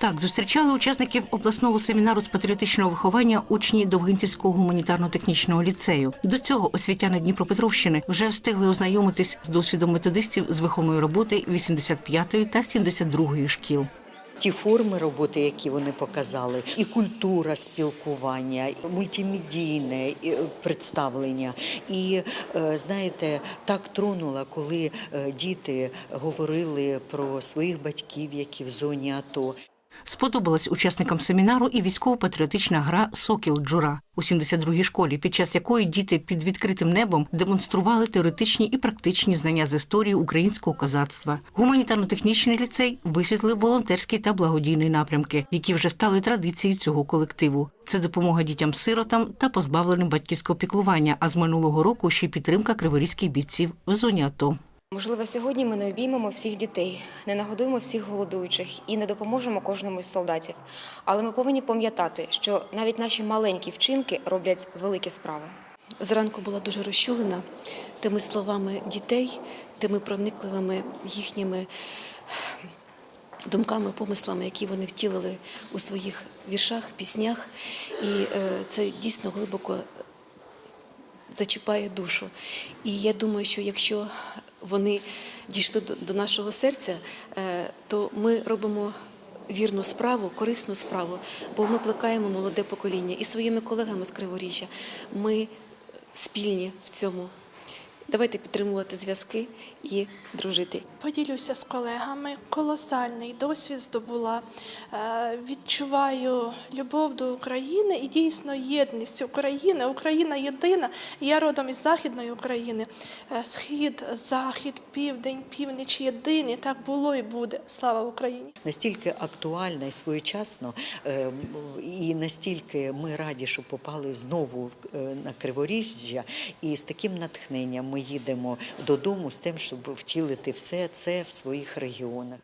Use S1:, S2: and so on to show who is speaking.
S1: Так, зустрічали учасників обласного семінару з патріотичного виховання учні Довгинцівського гуманітарно-технічного ліцею. До цього освітяни Дніпропетровщини вже встигли ознайомитись з досвідом методистів з виховної роботи 85-ї та 72-ї шкіл.
S2: Ті форми роботи, які вони показали, і культура спілкування, і мультимедійне е, представлення. І е, знаєте, так тронула, коли е, діти говорили про своїх батьків, які в зоні АТО.
S1: Сподобалась учасникам семінару і військово-патріотична гра Сокіл Джура у 72-й школі, під час якої діти під відкритим небом демонстрували теоретичні і практичні знання з історії українського козацтва. Гуманітарно-технічний ліцей висвітлив волонтерський та благодійний напрямки, які вже стали традицією цього колективу. Це допомога дітям-сиротам та позбавленим батьківського піклування. А з минулого року ще й підтримка криворізьких бійців в зоні АТО.
S3: Можливо, сьогодні ми не обіймемо всіх дітей, не нагодуємо всіх голодуючих і не допоможемо кожному із солдатів. Але ми повинні пам'ятати, що навіть наші маленькі вчинки роблять великі справи.
S4: Зранку була дуже розчулена тими словами дітей, тими проникливими їхніми думками, помислами, які вони втілили у своїх віршах, піснях. І е, це дійсно глибоко зачіпає душу. І я думаю, що якщо вони дійшли до, нашого серця, е, то ми робимо вірну справу, корисну справу, бо ми плекаємо молоде покоління і своїми колегами з Криворіжжя. Ми спільні в цьому. Давайте підтримувати зв'язки і дружити.
S5: Поділюся з колегами. Колосальний досвід здобула. Е, Відчуваю любов до України і дійсно єдність України. Україна єдина. Я родом із Західної України. Е, Схід, захід, південь, північ єдині. Так було і буде. Слава Україні!
S2: Настільки актуально і своєчасно, е, і настільки ми раді, що попали знову на Криворіжжя, і з таким натхненням ми їдемо додому з тим, щоб втілити все це в своїх регіонах.